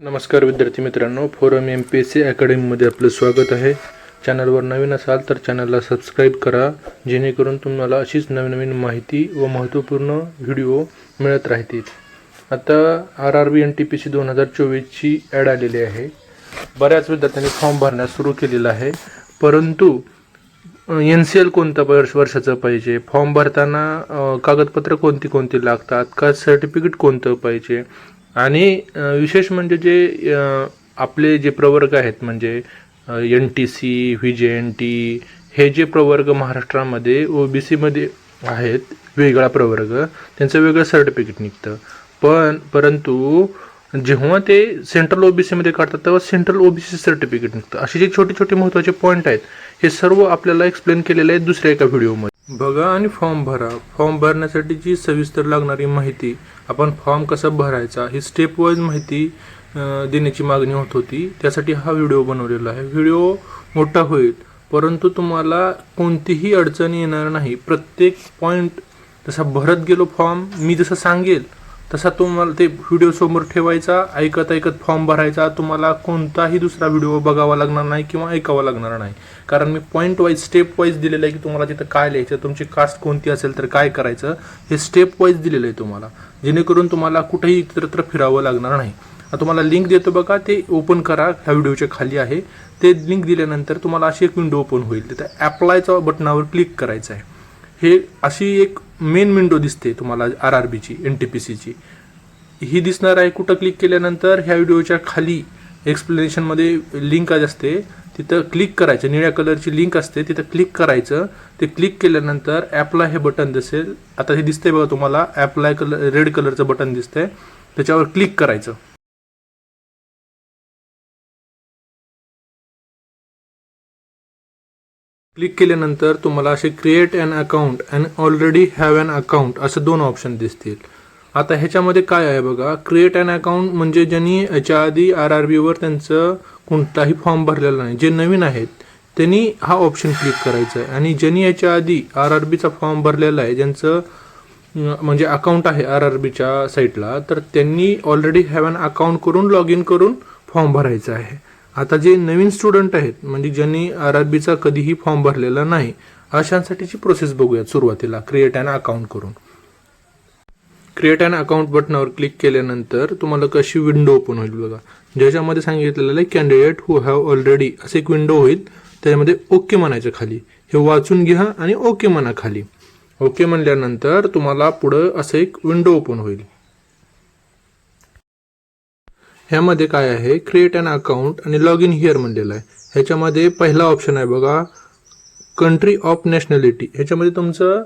नमस्कार विद्यार्थी मित्रांनो forum M P S C अकॅडमीमध्ये आपलं स्वागत आहे. चॅनलवर नवीन असाल तर चॅनलला सबस्क्राईब करा जेणेकरून तुम्हाला अशीच नवीन नवीन माहिती व महत्त्वपूर्ण व्हिडिओ मिळत राहतील. आता R R B N T P C दोन हजार चोवीसची ॲड आलेली आहे. बऱ्याच विद्यार्थ्यांनी फॉर्म भरण्यास सुरू केलेला आहे. परंतु एन सी एल कोणतं वर्ष वर्षाचं पाहिजे? फॉर्म भरताना कागदपत्र कोणती कोणती लागतात? का सर्टिफिकेट कोणतं पाहिजे? आणि विशेष म्हणजे जे आपले जे प्रवर्ग आहेत म्हणजे N T C V J N T हे जे प्रवर्ग महाराष्ट्रामध्ये ओ बी सीमध्ये आहेत वेगळा प्रवर्ग त्यांचं वेगळं सर्टिफिकेट निघतं. पण परंतु जेव्हा ते सेंट्रल ओबीसीमध्ये काढतात तेव्हा सेंट्रल ओबीसी सर्टिफिकेट निघतं. असे जे छोटे छोटे महत्त्वाचे पॉईंट आहेत हे सर्व आपल्याला एक्सप्लेन केलेले आहेत दुसऱ्या एका व्हिडिओमध्ये बघा आणि फॉर्म भरा. फॉर्म भरण्यासाठी जी सविस्तर लागणारी माहिती आपण फॉर्म कसा भरायचा ही स्टेप वाईज माहिती देण्याची मागणी होत होती. त्यासाठी हा व्हिडिओ बनवलेला आहे. व्हिडिओ मोठा होईल परंतु तुम्हाला कोणतीही अडचण येणार नाही. प्रत्येक पॉईंट जसा भरत गेलो फॉर्म मी जसं सांगेल तसा तुम्हाला ते व्हिडिओ समोर ठेवायचा ऐकत ऐकत फॉर्म भरायचा. तुम्हाला कोणताही दुसरा व्हिडिओ बघावा लागणार नाही किंवा ऐकावा लागणार नाही. कारण मी पॉईंट वाईज स्टेप वाईज दिलेलं आहे की तुम्हाला तिथं काय लिहायचं तुमची कास्ट कोणती असेल तर काय करायचं हे स्टेप वाईज दिलेलं आहे तुम्हाला. जेणेकरून तुम्हाला कुठेही इतरत्र फिरावं लागणार नाही. तुम्हाला लिंक देतो बघा ते ओपन करा ह्या व्हिडिओच्या खाली आहे. ते लिंक दिल्यानंतर तुम्हाला अशी एक विंडो ओपन होईल. तिथं ॲप्लायच्या बटनावर क्लिक करायचं आहे. हे अशी एक मेन विंडो दिसते तुम्हाला आर आर बीची एन टी पी सीची ही दिसणार आहे कुठं क्लिक केल्यानंतर ह्या व्हिडिओच्या खाली एक्सप्लेनेशनमध्ये लिंक असते. तिथं क्लिक करायचं. निळ्या कलरची लिंक असते तिथं क्लिक करायचं. ते क्लिक केल्यानंतर ॲप्लाय हे बटन दिसेल. आता हे दिसतंय बघा तुम्हाला ॲप्लाय कलर रेड कलरचं बटन दिसतंय. त्याच्यावर क्लिक करायचं. क्लिक केल्यानंतर तुम्हाला असे create an account and already have an account असे दोन ऑप्शन दिसतील. आता ह्याच्यामध्ये काय आहे बघा क्रिएट अन अकाउंट म्हणजे ज्यांनी याच्या आधी आर आर बीवर त्यांचं कोणताही फॉर्म भरलेला नाही. जे नवीन आहेत त्यांनी हा ऑप्शन क्लिक करायचा आहे. आणि ज्यांनी याच्या आधी आर आर बीचा फॉर्म भरलेला आहे ज्यांचं म्हणजे अकाउंट आहे आर आर बीच्या साईटला तर त्यांनी ऑलरेडी हॅव अन अकाउंट करून लॉग इन करून फॉर्म भरायचा आहे. आता जे नवीन स्टुडंट आहेत म्हणजे ज्यांनी आर आर बीचा कधीही फॉर्म भरलेला नाही अशांसाठीची प्रोसेस बघूयात सुरुवातीला. क्रिएट अन अकाउंट करून. क्रिएट अन अकाउंट बटनावर क्लिक केल्यानंतर तुम्हाला कशी विंडो ओपन होईल बघा. ज्याच्यामध्ये सांगितलेलं आहे कॅन्डिडेट हू हॅव ऑलरेडी असे एक विंडो होईल. त्याच्यामध्ये ओके म्हणायचं खाली. हे वाचून घ्या आणि ओके म्हणा खाली. ओके म्हणल्यानंतर तुम्हाला पुढं असं एक विंडो ओपन होईल. ह्यामध्ये काय आहे? क्रिएट अन अकाउंट आणि लॉग इन हिअर म्हणलेलं आहे. ह्याच्यामध्ये पहिला ऑप्शन आहे बघा कंट्री ऑफ नॅशनॅलिटी ह्याच्यामध्ये तुमचं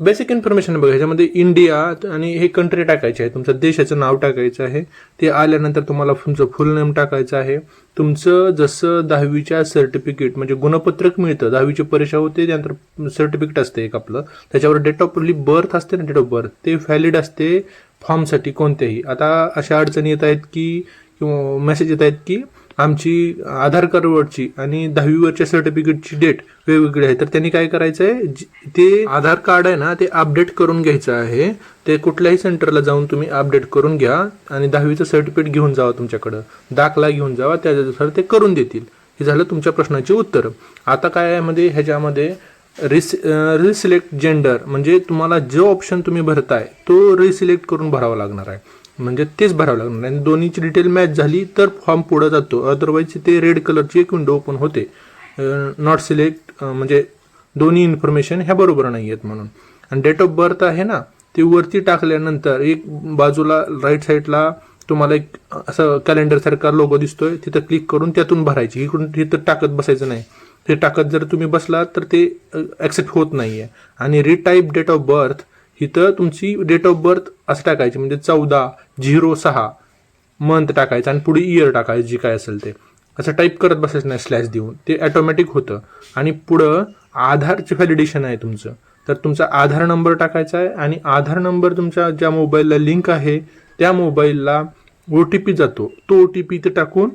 बेसिक इन्फॉर्मेशन बघा ह्याच्यामध्ये इंडिया आणि हे कंट्री टाकायचे आहे. तुमचं देशाचं नाव टाकायचं आहे. ते आल्यानंतर तुम्हाला तुमचं फुल नेम टाकायचं आहे. तुमचं जसं दहावीच्या सर्टिफिकेट म्हणजे गुणपत्रक मिळतं दहावीची परीक्षा होते त्यानंतर सर्टिफिकेट असते एक आपलं. त्याच्यावर डेट ऑफ बर्थ असते ना डेट ऑफ बर्थ ते व्हॅलिड असते फॉर्मसाठी कोणत्याही. आता अशा अडचणी येत आहेत की किंवा मेसेज येत आहेत की आमची आधार कार्डवरची आणि दहावीवरच्या सर्टिफिकेटची डेट वेगवेगळी आहे. तर त्यांनी काय करायचं आहे ते आधार कार्ड आहे ना ते अपडेट करून घ्यायचं आहे. ते कुठल्याही सेंटरला जाऊन तुम्ही अपडेट करून घ्या आणि दहावीचं सर्टिफिकेट घेऊन जावा तुमच्याकडं. दाखला घेऊन जावा त्याच्यानुसार ते करून देतील. हे झालं तुमच्या प्रश्नाचे उत्तर. आता काय आहे मध्ये ह्याच्यामध्ये रिस रिसिलेक्ट जेंडर म्हणजे तुम्हाला जो ऑप्शन तुम्ही भरताय तो रिसिलेक्ट करून भरावा लागणार आहे. म्हणजे तेच भरावं लागणार. आणि दोन्हीची डिटेल मॅच झाली तर फॉर्म पुढे जातो. अदरवाईज ते रेड कलरची एक विंडो ओपन होते. नॉट सिलेक्ट म्हणजे दोन्ही इन्फॉर्मेशन ह्या बरोबर नाही आहेत म्हणून. आणि डेट ऑफ बर्थ आहे ना ते वरती टाकल्यानंतर एक बाजूला राईट साईडला तुम्हाला एक असं कॅलेंडरसारखा लोगो दिसतोय. तिथं क्लिक करून त्यातून भरायची. इकडून तिथं टाकत बसायचं नाही. ते टाकत जर तुम्ही बसला तर ते ॲक्सेप्ट होत नाही आहे आणि रिटाईप डेट ऑफ बर्थ इथं तुमची डेट ऑफ बर्थ असं टाकायची म्हणजे चौदा झिरो सहा मंथ टाकायचं आणि पुढे इयर टाकायचं जी काय असेल ते. असं टाईप करत बसायचं नाही स्लॅश देऊन. ते ॲटोमॅटिक होतं. आणि पुढं आधारचे व्हॅलिडेशन आहे तुमचं. तर तुमचा आधार नंबर टाकायचा आहे आणि आधार नंबर तुमच्या ज्या मोबाईलला लिंक आहे त्या मोबाईलला ओ टी पी जातो. तो ओ टी पी इथं टाकून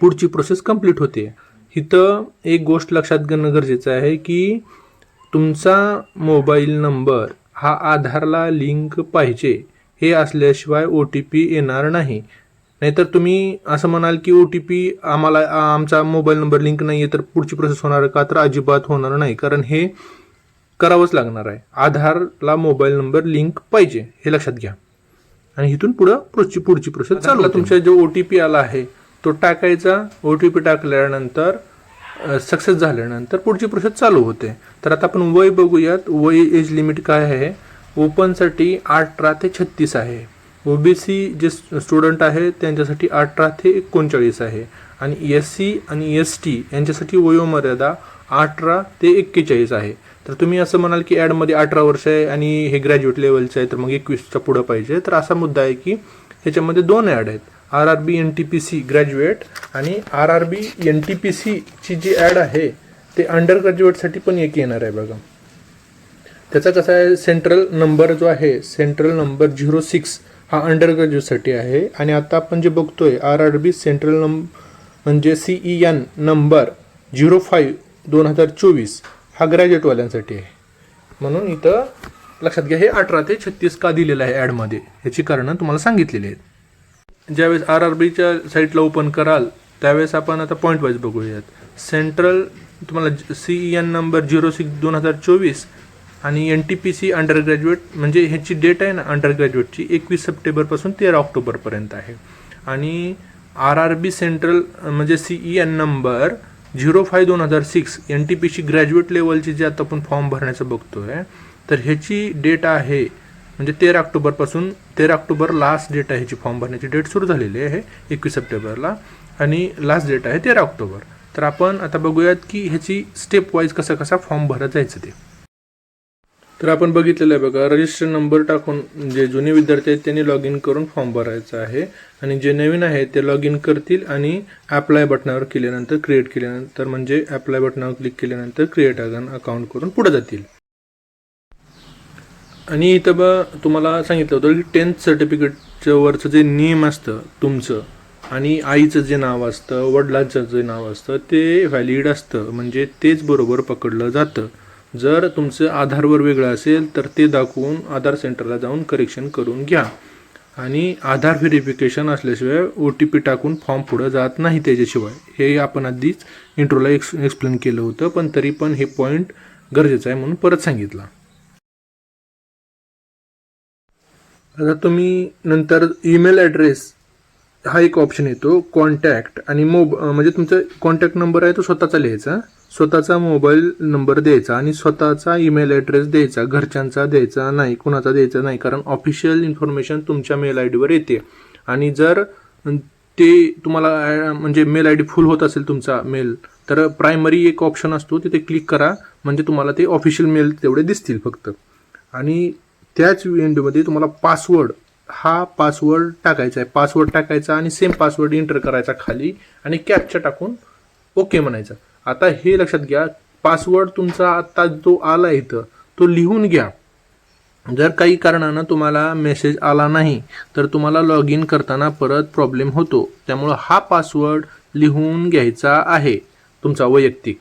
पुढची प्रोसेस कंप्लीट होते. इथं एक गोष्ट लक्षात घेणं गरजेचं आहे की तुमचा मोबाईल नंबर हा आधारला लिंक पाहिजे. हे असल्याशिवाय ओ टी पी येणार नाही. नाहीतर तुम्ही असं म्हणाल की ओ टी पी आम्हाला आमचा मोबाईल नंबर लिंक नाही आहे तर पुढची प्रोसेस होणार का? तर अजिबात होणार नाही. कारण हे करावंच लागणार आहे. आधारला मोबाईल नंबर लिंक पाहिजे. हे लक्षात घ्या. आणि इथून पुढं पुढची पुढची प्रोसेस चालू तुमच्या जो ओ टी पी आला आहे तो टाकायचा. ओ टी पी टाकल्यानंतर सक्सेस झाल्यानंतर पुढची प्रोसेस चालू होते. तर आता आपण वय बघूयात. वय एज लिमिट काय आहे? ओपनसाठी अठरा ते छत्तीस आहे. ओबीसी जे स्टुडंट आहे त्यांच्यासाठी अठरा ते एकोणचाळीस आहे. आणि एस सी आणि एस टी यांच्यासाठी वयोमर्यादा अठरा ते एक्केचाळीस आहे. तर तुम्ही असं म्हणाल की ॲडमध्ये अठरा वर्ष आहे आणि हे ग्रॅज्युएट लेवलचं आहे तर मग एकवीसच्या पुढं पाहिजे. तर असा मुद्दा आहे की ह्याच्यामध्ये दोन ॲड आहेत. R R B N T P C graduate आणि R R B N T P सीची जी ॲड आहे ते अंडर ग्रॅज्युएटसाठी पण एक येणार आहे बघा. त्याचा कसा आहे? सेंट्रल नंबर जो आहे सेंट्रल नंबर झिरो सिक्स हा अंडर ग्रॅज्युएटसाठी आहे. आणि आता आपण जे बघतोय आर आर बी सेंट्रल नंब म्हणजे C E N number zero five दोन हजार चोवीस हा ग्रॅज्युएटवाल्यांसाठी आहे. म्हणून इथं लक्षात घ्या हे अठरा ते छत्तीस का दिलेलं आहे ॲडमध्ये ह्याची कारणं तुम्हाला सांगितलेली आहेत. ज्यावेळेस आर आर बीच्या साईटला ओपन कराल त्यावेळेस आपण आता पॉईंट वाईज बघूयात. सेंट्रल तुम्हाला C E N number zero six दोन हजार चोवीस आणि N T P C under graduate म्हणजे ह्याची डेट आहे ना अंडर ग्रॅज्युएटची एकवीस सप्टेंबरपासून तेरा ऑक्टोबरपर्यंत आहे. आणि आर आर बी सेंट्रल म्हणजे C E N number zero five दोन हजार six N T P C graduate लेवलची जे आता आपण फॉर्म भरण्याचं बघतो आहे तर ह्याची डेट आहे म्हणजे तेरा ऑक्टोबरपासून तेरा ऑक्टोबर लास्ट डेट आहे ह्याची फॉर्म भरण्याची. डेट सुरू झालेली आहे एकवीस सप्टेंबरला आणि लास्ट डेट आहे तेरा ऑक्टोबर. तर आपण आता बघूयात की ह्याची स्टेप वाईज कसा कसा फॉर्म भरत जायचं ते. तर आपण बघितलेलं आहे बघा रजिस्टर नंबर टाकून जे जुने विद्यार्थी आहेत त्यांनी लॉग इन करून फॉर्म भरायचा आहे. आणि जे नवीन आहेत ते लॉग इन करतील आणि अप्लाय बटनावर केल्यानंतर क्रिएट केल्यानंतर म्हणजे अप्लाय बटनावर क्लिक केल्यानंतर क्रिएट अकाउंट करून पुढे जातील. आणि इथं ब तुम्हाला सांगितलं होतं की टेन्थ सर्टिफिकेटच्या वरचं जे नेम असतं तुमचं आणि आईचं जे नाव असतं वडिलांचं जे नाव असतं ते व्हॅलिड असतं. म्हणजे तेच बरोबर पकडलं जातं. जर तुमचं आधारवर वेगळं असेल तर ते दाखवून आधार सेंटरला जाऊन करेक्शन करून घ्या. आणि आधार व्हेरिफिकेशन असल्याशिवाय ओ टी पी टाकून फॉर्म पुढं जात नाही त्याच्याशिवाय. हे आपण आधीच इंट्रोला एक्स एक्सप्लेन केलं होतं पण तरी पण हे पॉईंट गरजेचं आहे म्हणून परत सांगितलं. आता तुम्ही नंतर ईमेल ॲड्रेस हा एक ऑप्शन येतो कॉन्टॅक्ट आणि मोब म्हणजे तुमचा कॉन्टॅक्ट नंबर आहे तो स्वतःचा लिहायचा. स्वतःचा मोबाईल नंबर द्यायचा आणि स्वतःचा ईमेल ॲड्रेस द्यायचा घरच्यांचा द्यायचा नाही कुणाचा द्यायचा नाही कारण ऑफिशियल इन्फॉर्मेशन तुमच्या मेल आय डीवर येते. आणि जर ते तुम्हाला म्हणजे मेल आय डी फुल होत असेल तुमचा मेल तर प्रायमरी एक ऑप्शन असतो तिथे क्लिक करा म्हणजे तुम्हाला ते ऑफिशियल मेल तेवढे दिसतील फक्त. आणि त्याच विंडोमध्ये तुम्हाला पासवर्ड हा पासवर्ड टाकायचा आहे. पासवर्ड टाकायचा आणि सेम पासवर्ड एंटर करायचा खाली आणि कॅपच्या टाकून ओके म्हणायचं. आता हे लक्षात घ्या पासवर्ड तुमचा आता जो आला इथं तो लिहून घ्या. जर काही कारणानं तुम्हाला मेसेज आला नाही तर तुम्हाला लॉग इन करताना परत प्रॉब्लेम होतो. त्यामुळं हा पासवर्ड लिहून घ्यायचा आहे तुमचा वैयक्तिक.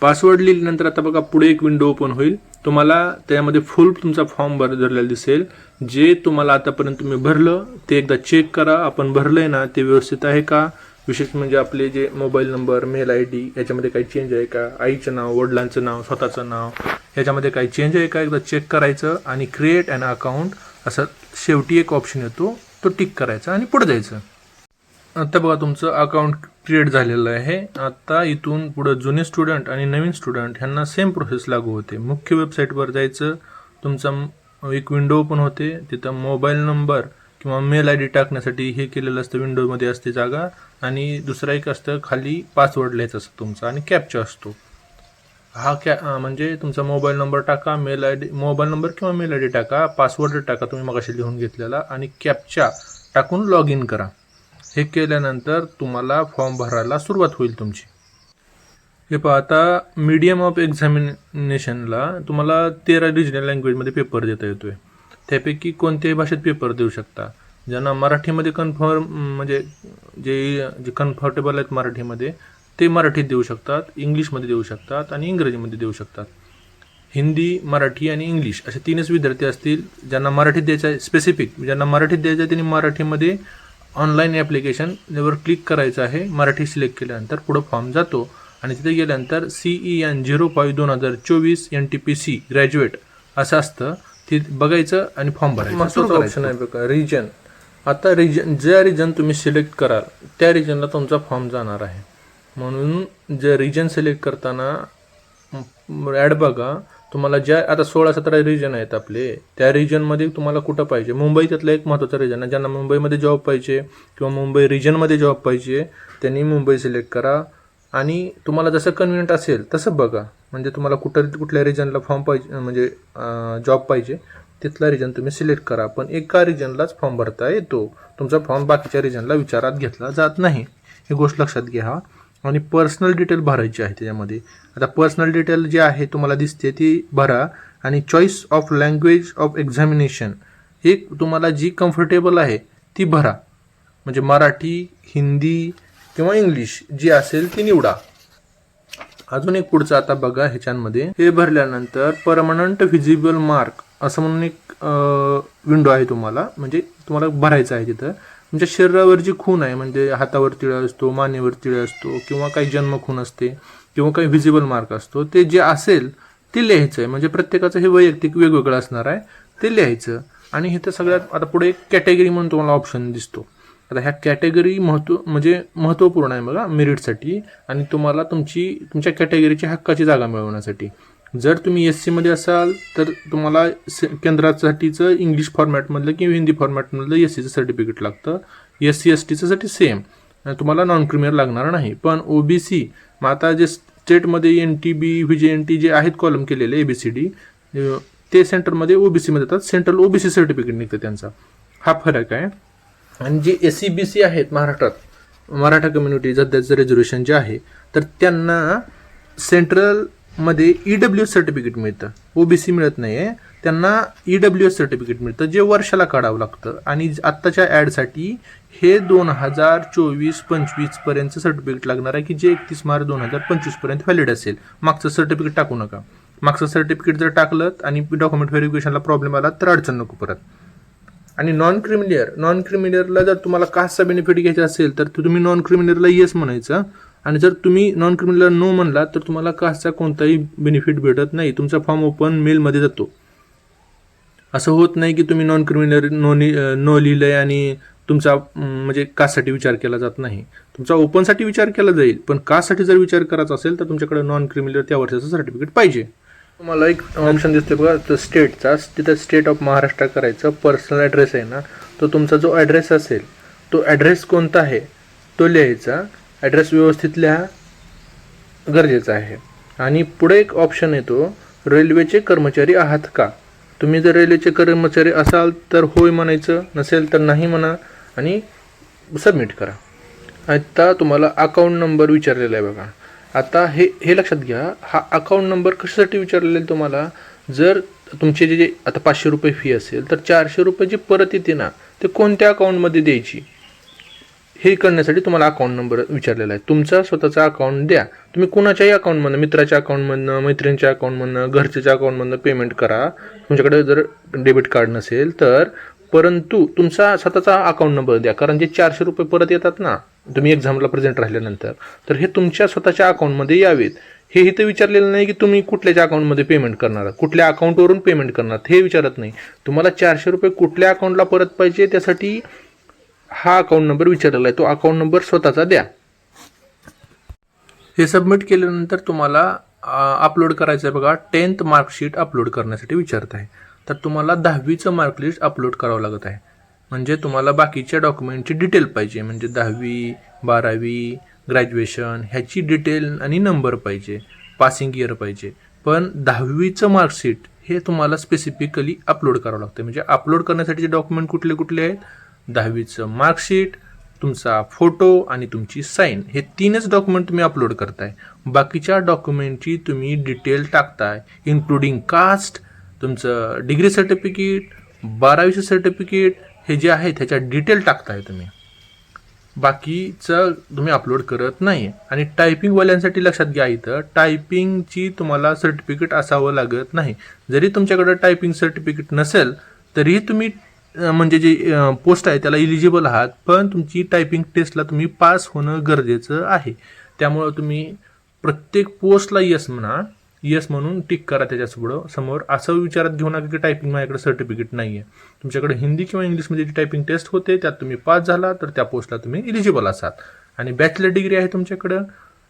पासवर्ड लिहिल्यानंतर आता बघा पुढे एक विंडो ओपन होईल. तुम्हाला त्यामध्ये फुल तुमचा फॉर्म भर भरलेला दिसेल. जे तुम्हाला आतापर्यंत तुम्ही भरलं ते एकदा चेक करा. आपण भरलं आहे ना ते व्यवस्थित आहे का? विशेष म्हणजे आपले जे mobile number mail I D याच्यामध्ये काही चेंज आहे का? आईचं नाव वडिलांचं नाव स्वतःचं नाव याच्यामध्ये काही चेंज आहे का? एकदा चेक करायचं आणि क्रिएट अन अकाउंट असं शेवटी एक ऑप्शन येतो. तो टिक करायचा आणि पुढे जायचं. आता बघा तुमचं अकाउंट क्रिएट झालेलं आहे. आता इथून पुढं जुने स्टुडंट आणि नवीन स्टुडंट ह्यांना सेम प्रोसेस लागू होते. मुख्य वेबसाईटवर जायचं तुमचा एक विंडो ओपन होते. तिथं मोबाईल नंबर किंवा मेल आय डी टाकण्यासाठी हे केलेलं असतं विंडोमध्ये असते जागा. आणि दुसरं एक असतं खाली पासवर्ड लिहायचा असतो तुमचा आणि कॅपचा असतो. हा कॅ म्हणजे तुमचा मोबाईल नंबर टाका mail I D mobile number किंवा मेल आय डी टाका पासवर्ड टाका तुम्ही मगाशी लिहून घेतलेला. आणि कॅपचा टाकून लॉग इन करा. हे केल्यानंतर तुम्हाला फॉर्म भरायला सुरुवात होईल तुमची. हे पहा आता मीडियम ऑफ एक्झामिनेशनला तुम्हाला तेरा रिजनल लँग्वेजमध्ये पेपर देता येतो आहे त्यापैकी कोणत्याही भाषेत पेपर देऊ शकता. ज्यांना मराठीमध्ये कन्फर्म म्हणजे जे जे कम्फर्टेबल आहेत मराठीमध्ये ते मराठीत देऊ शकतात इंग्लिशमध्ये देऊ शकतात आणि इंग्रजीमध्ये देऊ शकतात. हिंदी मराठी आणि इंग्लिश असे तीनच विद्यार्थी असतील ज्यांना मराठीत द्यायचं आहे स्पेसिफिक ज्यांना मराठीत द्यायचं आहे त्यांनी मराठीमध्ये ऑनलाईन ॲप्लिकेशनवर क्लिक करायचं आहे मराठी सिलेक्ट केल्यानंतर पुढं फॉर्म जातो आणि तिथे गेल्यानंतर सीई एन झिरो फाईव्ह दोन हजार चोवीस N T P C graduate असं असतं. ते बघायचं आणि फॉर्म भरायचं. महत्त्वाचा ऑप्शन आहे बघा रिजन आता रिजन ज्या रिजन तुम्ही सिलेक्ट कराल त्या रिजनला तुमचा फॉर्म जाणार आहे. म्हणून जे रिजन सिलेक्ट करताना ॲड बघा तुम्हाला ज्या आता सोळा सतरा रिजन आहेत आपले त्या रिजनमध्ये तुम्हाला कुठं पाहिजे? मुंबई त्यातलं एक महत्त्वाचं रिजन आहे ज्यांना मुंबईमध्ये जॉब पाहिजे किंवा मुंबई रिजनमध्ये जॉब पाहिजे त्यांनी मुंबई सिलेक्ट करा. आणि तुम्हाला जसं कन्व्हिनियंट असेल तसं बघा. म्हणजे तुम्हाला कुठं कुठल्या रिजनला फॉर्म पाहिजे म्हणजे जॉब पाहिजे तिथला रिजन तुम्ही सिलेक्ट करा. पण एका रिजनलाच फॉर्म भरता येतो. तुमचा फॉर्म बाकीच्या रिजनला विचारात घेतला जात नाही. ही गोष्ट लक्षात घ्या. आणि पर्सनल डिटेल भरायची आहे त्याच्यामध्ये. आता पर्सनल डिटेल जी आहे तुम्हाला दिसते ती भरा आणि choice of language of examination हे तुम्हाला जी कम्फर्टेबल आहे ती भरा. म्हणजे मराठी हिंदी किंवा इंग्लिश जी असेल ती निवडा. अजून एक पुढचं आता बघा ह्याच्यामध्ये. हे भरल्यानंतर परमनंट व्हिजिबल मार्क असं म्हणून एक विंडो आहे तुम्हाला. म्हणजे तुम्हाला भरायचं आहे तिथं. तुमच्या शरीरावर जी खून आहे म्हणजे हातावर तिळा असतो मानेवर तिळा असतो किंवा काही जन्म खून असते किंवा काही व्हिजिबल मार्क असतो ते जे असेल ते लिहायचं आहे म्हणजे प्रत्येकाचं हे वैयक्तिक वेगवेगळं असणार आहे ते लिहायचं. आणि हे तर सगळ्यात आता पुढे एक कॅटेगरी म्हणून तुम्हाला ऑप्शन दिसतो. आता ह्या कॅटेगरी महत्त्व म्हणजे महत्त्वपूर्ण आहे बघा मेरिटसाठी आणि तुम्हाला तुमची तुमच्या कॅटेगरीची हक्काची जागा मिळवण्यासाठी. जर तुम्ही एस सीमध्ये असाल तर तुम्हाला से केंद्रासाठीचं इंग्लिश फॉर्मॅटमधलं किंवा हिंदी फॉर्मॅटमधलं एस सीचं सर्टिफिकेट लागतं. एस सी एस टीच्यासाठी सेम तुम्हाला नॉन क्रिमियर लागणार नाही. पण ओ बी सी मग आता जे स्टेटमध्ये N T B V J N T जे आहेत कॉलम केलेले ए बी सी डी ते सेंटरमध्ये ओ बी सीमध्ये येतात. Central O B C certificate निघतं त्यांचा. हा फरक आहे. आणि जे एस सी बी सी आहेत महाराष्ट्रात मराठा कम्युनिटी सध्याचं रिझर्वेशन जे आहे तर त्यांना सेंट्रल मध्ये ई डब्ल्यू सर्टिफिकेट मिळतं. ओ बी सी मिळत नाही आहे त्यांना ई डब्ल्यू एस सर्टिफिकेट मिळतं. जे वर्षाला काढावं लागतं. आणि आत्ताच्या ॲडसाठी हे दोन हजार चोवीस पंचवीसपर्यंतचं सर्टिफिकेट लागणार आहे की जे एकतीस मार्च दोन हजार पंचवीसपर्यंत व्हॅलिड असेल. मागचं सर्टिफिकेट टाकू नका. मागचं सर्टिफिकेट जर टाकलं आणि डॉक्युमेंट व्हेरिफिकेशनला प्रॉब्लेम आला तर अडचण नको परत. आणि नॉन क्रिमिलियर नॉन क्रिमिलियरला जर तुम्हाला कास्टचा बेनिफिट घ्यायचा असेल तर तुम्ही नॉन क्रिमिलियरला येस म्हणायचं. आणि जर तुम्ही नॉन क्रिमिलियर नो म्हणला तर तुम्हाला कास्टचा कोणताही बेनिफिट भेटत नाही. तुमचा फॉर्म ओपन मेलमध्ये जातो. असं होत नाही की तुम्ही नॉन क्रिमिनल नो नो लिहिलं आहे आणि तुमचा म्हणजे कास्टसाठी विचार केला जात नाही. तुमचा ओपनसाठी विचार केला जाईल पण कास्टसाठी जर विचार करायचा असेल तर तुमच्याकडे नॉन क्रिमिनल त्या वर्षाचं सर्टिफिकेट पाहिजे. तुम्हाला एक ऑप्शन दिसतो बघा तो स्टेटचा तिथं स्टेट ऑफ महाराष्ट्र करायचं पर्सनल ॲड्रेस आहे ना तो तुमचा जो ॲड्रेस असेल तो ॲड्रेस कोणता आहे तो लिहायचा. ॲड्रेस व्यवस्थित लिहा गरजेचं आहे. आणि पुढे एक ऑप्शन येतो रेल्वेचे कर्मचारी आहात का? तुम्ही जर रेल्वेचे कर्मचारी असाल तर होय म्हणायचं नसेल तर नाही म्हणा आणि सबमिट करा. आता तुम्हाला अकाउंट नंबर विचारलेला आहे बघा. आता हे हे लक्षात घ्या हा अकाउंट नंबर कशासाठी विचारलेला आहे तुम्हाला? जर तुमचे जे आता पाचशे रुपये फी असेल तर चारशे रुपये जी परत येते ना ते कोणत्या अकाउंटमध्ये द्यायची? हे करण्यासाठी तुम्हाला अकाउंट नंबर विचारलेला आहे. तुमचा स्वतःचा अकाउंट द्या. तुम्ही कुणाच्याही अकाउंटमधनं मित्राच्या अकाउंटमधनं मैत्रिणीच्या अकाउंटमधनं घरच्याच्या अकाउंटमधनं पेमेंट करा. तुमच्याकडे जर डेबिट कार्ड नसेल तर परंतु तुमचा स्वतःचा अकाउंट नंबर द्या. कारण जे चारशे रुपये परत येतात ना तुम्ही एक्झामला प्रेझेंट राहिल्यानंतर तर हे तुमच्या स्वतःच्या अकाउंटमध्ये यावेत. हे इथं विचारलेलं नाही की तुम्ही कुठल्याच्या अकाउंटमध्ये पेमेंट करणार कुठल्या अकाउंटवरून पेमेंट करणार हे विचारत नाही. तुम्हाला चारशे रुपये कुठल्या अकाउंटला परत पाहिजे त्यासाठी हा अकाउंट नंबर विचारलेला आहे. तो अकाउंट नंबर स्वतःचा द्या. हे सबमिट केल्यानंतर तुम्हाला अपलोड करायचं आहे बघा. टेन्थ मार्कशीट अपलोड करण्यासाठी विचारत आहे तर तुम्हाला दहावीचं मार्कलिस्ट अपलोड करावं लागत आहे. म्हणजे तुम्हाला बाकीच्या डॉक्युमेंटची डिटेल पाहिजे. म्हणजे दहावी बारावी ग्रॅज्युएशन ह्याची डिटेल आणि नंबर पाहिजे. पासिंग इयर पाहिजे. पण दहावीचं मार्कशीट हे तुम्हाला स्पेसिफिकली अपलोड करावं लागतं म्हणजे अपलोड करण्यासाठी डॉक्युमेंट कुठले कुठले आहेत दहावीचं मार्कशीट तुमचा फोटो आणि तुमची साईन हे तीनच डॉक्युमेंट तुम्ही अपलोड करताय. बाकीच्या डॉक्युमेंटची तुम्ही डिटेल टाकताय इन्क्लुडिंग कास्ट तुमचं डिग्री सर्टिफिकेट बारावीचं सर्टिफिकेट हे जे आहे त्याच्या डिटेल टाकताय तुम्ही. बाकीचं तुम्ही अपलोड करत नाही आणि टायपिंगवाल्यांसाठी लक्षात घ्या इथं टायपिंगची तुम्हाला सर्टिफिकेट असावं लागत नाही. जरी तुमच्याकडं टायपिंग सर्टिफिकेट नसेल तरीही तुम्ही म्हणजे जी पोस्ट आहे त्याला इलिजिबल आहात पण तुमची टायपिंग टेस्टला तुम्ही पास होणं गरजेचं आहे. त्यामुळं तुम्ही प्रत्येक पोस्टला यस म्हणा यस म्हणून टिक करा त्याच्यासमोर समोर असं विचारात घेऊ नका की टायपिंग माझ्याकडे सर्टिफिकेट नाही आहे तुमच्याकडे हिंदी किंवा इंग्लिशमध्ये जी टायपिंग टेस्ट होते त्यात तुम्ही पास झाला तर त्या पोस्टला तुम्ही इलिजिबल असाल. आणि बॅचलर डिग्री आहे तुमच्याकडं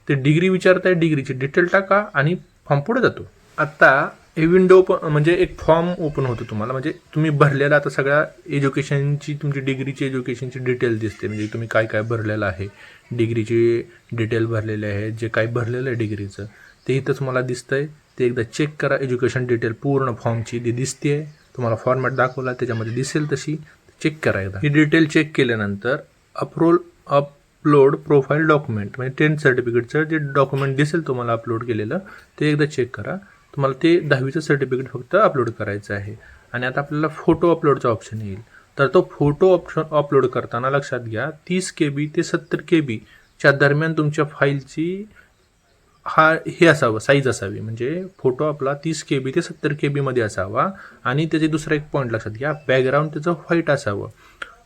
ते डिग्री विचारताय डिग्रीची डिटेल टाका आणि फॉर्म पुढे जातो. आत्ता हे विंडो ओपन म्हणजे एक फॉर्म ओपन होतो तुम्हाला. म्हणजे तुम्ही भरलेला आता सगळ्या एज्युकेशनची तुमची डिग्रीची एज्युकेशनची डिटेल दिसते. म्हणजे तुम्ही काय काय भरलेलं आहे डिग्रीची डिटेल भरलेले आहे जे काय भरलेलं आहे डिग्रीचं ते इथं तुम्हाला दिसतंय. ते एकदा चेक करा एज्युकेशन डिटेल पूर्ण फॉर्मची जी दिसते आहे तुम्हाला फॉर्मॅट दाखवला त्याच्यामध्ये दिसेल तशी चेक करा एकदा. ही डिटेल चेक केल्यानंतर अप्रोल अपलोड प्रोफाईल डॉक्युमेंट म्हणजे टेन्थ सर्टिफिकेटचं जे डॉक्युमेंट दिसेल तुम्हाला अपलोड केलेलं ते एकदा चेक करा. तुम्हाला ते दहावीचं सर्टिफिकेट फक्त अपलोड करायचं आहे. आणि आता आपल्याला फोटो अपलोडचा ऑप्शन येईल. तर तो फोटो ऑप्शन अपलोड करताना लक्षात घ्या तीस के बी ते सत्तर के बीच्या दरम्यान तुमच्या फाईलची हा हे असावं साईज असावी. म्हणजे फोटो आपला तीस के बी ते सत्तर के बीमध्ये असावा. आणि त्याचे दुसरा एक पॉईंट लक्षात घ्या बॅकग्राऊंड त्याचं व्हाईट असावं.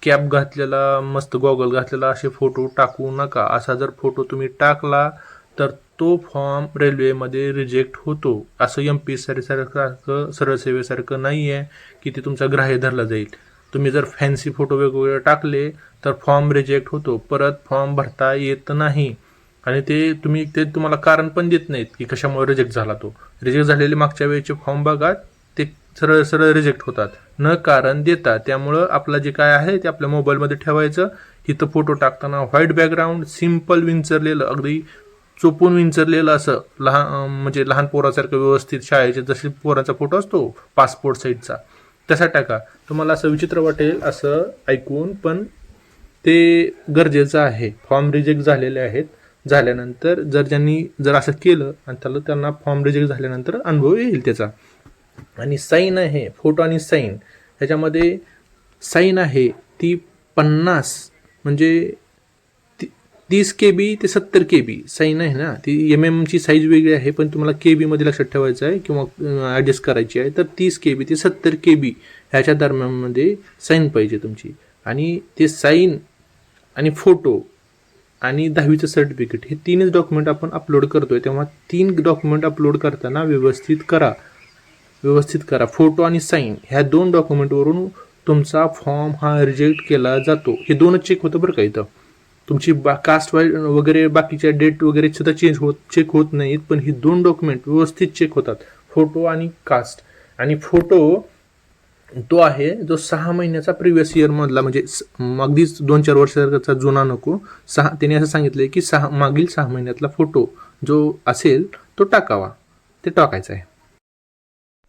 कॅप घातलेला मस्त गॉगल घातलेला असे फोटो टाकू नका. असा जर फोटो तुम्ही टाकला तर तो फॉर्म रेल्वेमध्ये रिजेक्ट होतो. असं एम पी सारखं सरळ सेवेसारखं नाही आहे की ते तुमचा ग्राह्य धरला जाईल. तुम्ही जर फॅन्सी फोटो वेगवेगळे टाकले तर फॉर्म रिजेक्ट होतो. परत फॉर्म भरता येत नाही. आणि ते तुम्ही ते तुम्हाला कारण पण देत नाहीत की कशामुळे रिजेक्ट झाला तो. रिजेक्ट झालेले मागच्या वेळेचे फॉर्म बघा ते सरळ सरळ रिजेक्ट होतात. न कारण देता त्यामुळं आपलं जे काय आहे ते आपल्या मोबाईलमध्ये ठेवायचं. इथं फोटो टाकताना व्हाईट बॅकग्राऊंड सिंपल विंचरलेलं अगदी चोपून विंचरलेलं असं लहान म्हणजे लहान पोरासारखं व्यवस्थित शाळेचे जसे पोराचा फोटो असतो पासपोर्ट साईजचा तसा टाका. तुम्हाला असं विचित्र वाटेल असं ऐकून पण ते गरजेचं आहे. फॉर्म रिजेक्ट झालेले आहेत. झाल्यानंतर जर ज्यांनी जर असं केलं आणि त्याला त्यांना फॉर्म रिजेक्ट झाल्यानंतर अनुभव येईल त्याचा. आणि साईन आहे फोटो आणि साईन ह्याच्यामध्ये साईन आहे ती पन्नास म्हणजे तीस के बी ते सत्तर के बी साईन आहे ना? ती एम एमची साईज वेगळी आहे पण तुम्हाला के बीमध्ये लक्षात ठेवायचं आहे किंवा ॲडजस्ट करायची आहे तर तीस के बी ते सत्तर के बी ह्याच्या दरम्यानमध्ये साईन पाहिजे तुमची. आणि ते साईन आणि फोटो आणि दहावीचं सर्टिफिकेट हे तीनच डॉक्युमेंट आपण अपलोड करतो आहे तेव्हा तीन डॉक्युमेंट अपलोड करताना व्यवस्थित करा. व्यवस्थित करा. फोटो आणि साईन ह्या दोन डॉक्युमेंटवरून तुमचा फॉर्म हा रिजेक्ट केला जातो. हे दोनच चेक होतं बरं का इथं? तुमची बा कास्ट वाईज वगैरे बाकीच्या डेट वगैरे सुद्धा चेंज होत चेक होत नाहीत पण ही दोन डॉक्युमेंट व्यवस्थित चेक होतात. फोटो आणि कास्ट आणि फोटो तो आहे जो सहा महिन्याचा प्रिव्हियस इयरमधला म्हणजे अगदीच दोन चार वर्षाचा जुना नको. सहा त्याने असं सांगितलं की सहा मागील सहा महिन्यातला फोटो जो असेल तो टाकावा. ते टाकायचा आहे.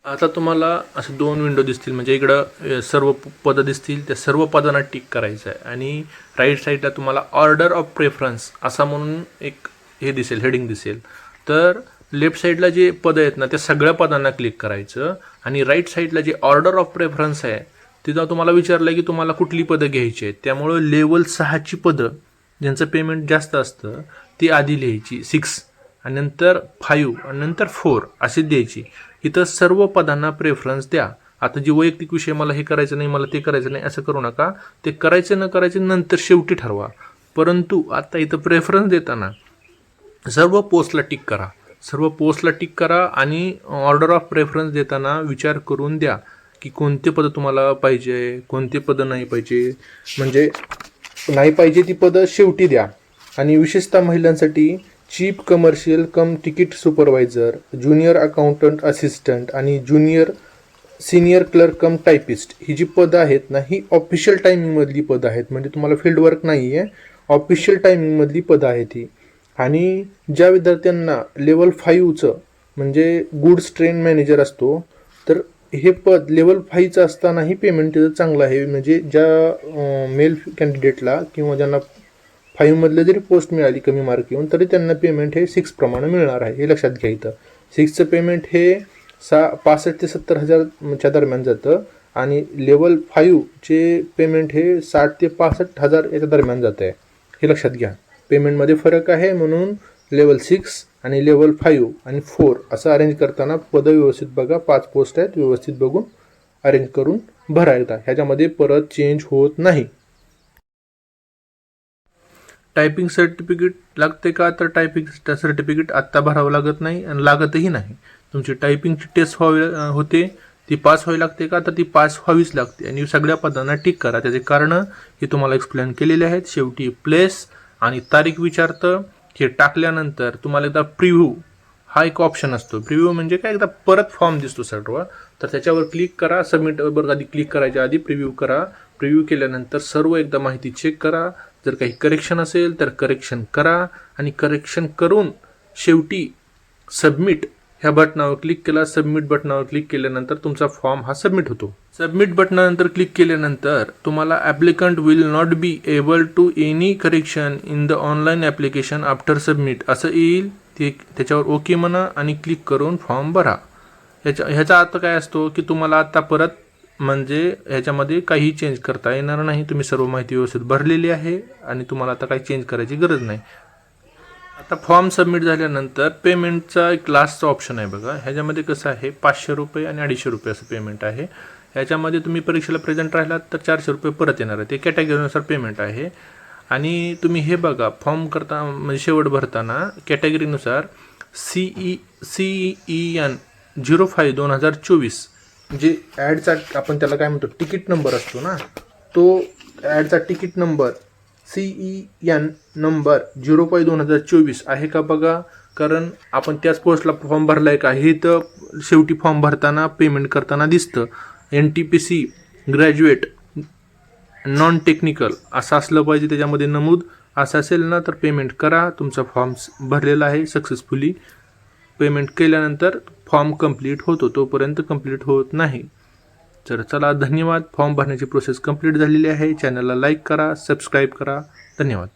आता तुम्हाला असे दोन विंडो दिसतील. म्हणजे इकडं सर्व पदं दिसतील. त्या सर्व पदांना टिक करायचं आहे आणि राईट साईडला तुम्हाला ऑर्डर ऑफ प्रेफरन्स असा म्हणून एक हे दिसेल हेडिंग दिसेल. तर लेफ्ट साईडला जे पदं आहेत ना त्या सगळ्या पदांना क्लिक करायचं. आणि राईट साईडला जे ऑर्डर ऑफ प्रेफरन्स आहे तिथं तुम्हाला विचारलं की तुम्हाला कुठली पदं घ्यायची आहेत. त्यामुळं लेवल सहाची पदं ज्यांचं पेमेंट जास्त असतं ती आधी लिहायची. सिक्स आणि नंतर फाईव्ह आणि नंतर फोर अशी द्यायची. इथं सर्व पदांना प्रेफरन्स द्या. आता जे वैयक्तिक विषय मला हे करायचं नाही मला ते करायचं नाही असं करू नका. ते करायचं न करायचे नंतर शेवटी ठरवा. परंतु आता इथं प्रेफरन्स देताना सर्व पोस्टला टिक करा. सर्व पोस्टला टिक करा आणि ऑर्डर ऑफ प्रेफरन्स देताना विचार करून द्या की कोणते पदं तुम्हाला पाहिजे कोणते पदं नाही पाहिजे. म्हणजे नाही पाहिजे ती पदं शेवटी द्या. आणि विशेषतः महिलांसाठी chief commercial cum ticket supervisor junior accountant assistant आणि junior senior clerk cum typist ही जी पदं आहेत ना ही ऑफिशियल टायमिंगमधली पदं आहेत. म्हणजे तुम्हाला फील्ड वर्क नाही आहे ऑफिशियल टायमिंगमधली पदं आहेत ही. आणि ज्या विद्यार्थ्यांना लेवल फाईव्हचं म्हणजे गुड्स ट्रेन मॅनेजर असतो तर हे पद लेवल फाईव्हचं असतानाही पेमेंट त्याचं चांगलं आहे. म्हणजे ज्या मेल कॅन्डिडेटला किंवा ज्यांना फाईव्हमधले जरी पोस्ट मिळाली कमी मार्क येऊन तरी त्यांना पेमेंट हे सिक्स प्रमाणे मिळणार आहे हे लक्षात घ्या इथं. सिक्सचं पेमेंट हे सा पासष्ट ते सत्तर हजारच्या दरम्यान जातं आणि लेवल फाईव्हचे पेमेंट हे साठ ते पासष्ट हजार याच्या दरम्यान जातं आहे हे लक्षात घ्या. पेमेंटमध्ये फरक आहे म्हणून लेवल सिक्स आणि लेवल फाईव्ह आणि फोर असं अरेंज करताना पदं व्यवस्थित बघा पाच पोस्ट आहेत व्यवस्थित बघून अरेंज करून भरायला ह्याच्यामध्ये परत चेंज होत नाही. टायपिंग सर्टिफिकेट लागते का? तर टायपिंग सर्टिफिकेट आत्ता भरावं लागत नाही आणि लागतही नाही. तुमची टायपिंगची टेस्ट व्हावी होते ती पास व्हावी लागते का? तर ती पास व्हावीच लागते. आणि सगळ्या पदांना टिक करा. त्याचे कारण हे तुम्हाला एक्सप्लेन केलेले आहेत. शेवटी प्लेस आणि तारीख विचारतं. हे टाकल्यानंतर तुम्हाला एकदा प्रिव्ह्यू हा एक ऑप्शन असतो. प्रिव्ह्यू म्हणजे काय? एकदा परत फॉर्म दिसतो सर्व. तर त्याच्यावर क्लिक करा. सबमिट वर आधी क्लिक करायच्या आधी प्रिव्ह्यू करा. प्रिव्ह्यू केल्यानंतर सर्व एकदा माहिती चेक करा. जर काही करेक्शन असेल तर करेक्शन करा आणि करेक्शन करून शेवटी सबमिट ह्या बटनावर क्लिक केला. सबमिट बटनावर क्लिक केल्यानंतर तुमचा फॉर्म हा सबमिट होतो. सबमिट बटनानंतर क्लिक केल्यानंतर तुम्हाला applicant will not be able to any correction in the online application after submit असं येईल. ते त्याच्यावर ओके म्हणा आणि क्लिक करून फॉर्म भरा. ह्याच्या ह्याचा अर्थ काय असतो की तुम्हाला आता परत म्हणजे ह्याच्यामध्ये काही चेंज करता येणार नाही. तुम्ही सर्व माहिती व्यवस्थित भरलेली आहे आणि तुम्हाला आता काही चेंज करायची गरज नाही. आता फॉर्म सबमिट झाल्यानंतर पेमेंटचा एक लास्टचा ऑप्शन आहे बघा. ह्याच्यामध्ये कसं आहे? पाचशे रुपये आणि अडीचशे रुपये असं पेमेंट आहे. ह्याच्यामध्ये तुम्ही परीक्षेला प्रेझेंट राहिलात तर चारशे रुपये परत येणार आहे ते कॅटेगरीनुसार पेमेंट आहे. आणि तुम्ही हे बघा फॉर्म करता म्हणजे शेवट भरताना कॅटेगरीनुसार C E C E N zero five दोन हजार चोवीस म्हणजे जे ॲडचा आपण त्याला काय म्हणतो तिकीट नंबर असतो ना तो ॲडचा ticket number C E N number zero five दोन हजार चोवीस आहे का बघा? कारण आपण त्याच पोस्टला फॉर्म भरला आहे का? हे तर शेवटी फॉर्म भरताना पेमेंट करताना दिसतं. N T P C graduate non technical असं असलं पाहिजे त्याच्यामध्ये नमूद. असं असेल ना तर पेमेंट करा. तुमचा फॉर्म भरलेला आहे सक्सेसफुली पेमेंट केल्यानंतर फॉर्म कंप्लीट होतो तोपर्यंत कंप्लीट होत नाही. तर चला धन्यवाद. फॉर्म भरण्याची प्रोसेस कंप्लीट झालेली आहे. चॅनलला लाईक करा सबस्क्राईब करा. धन्यवाद.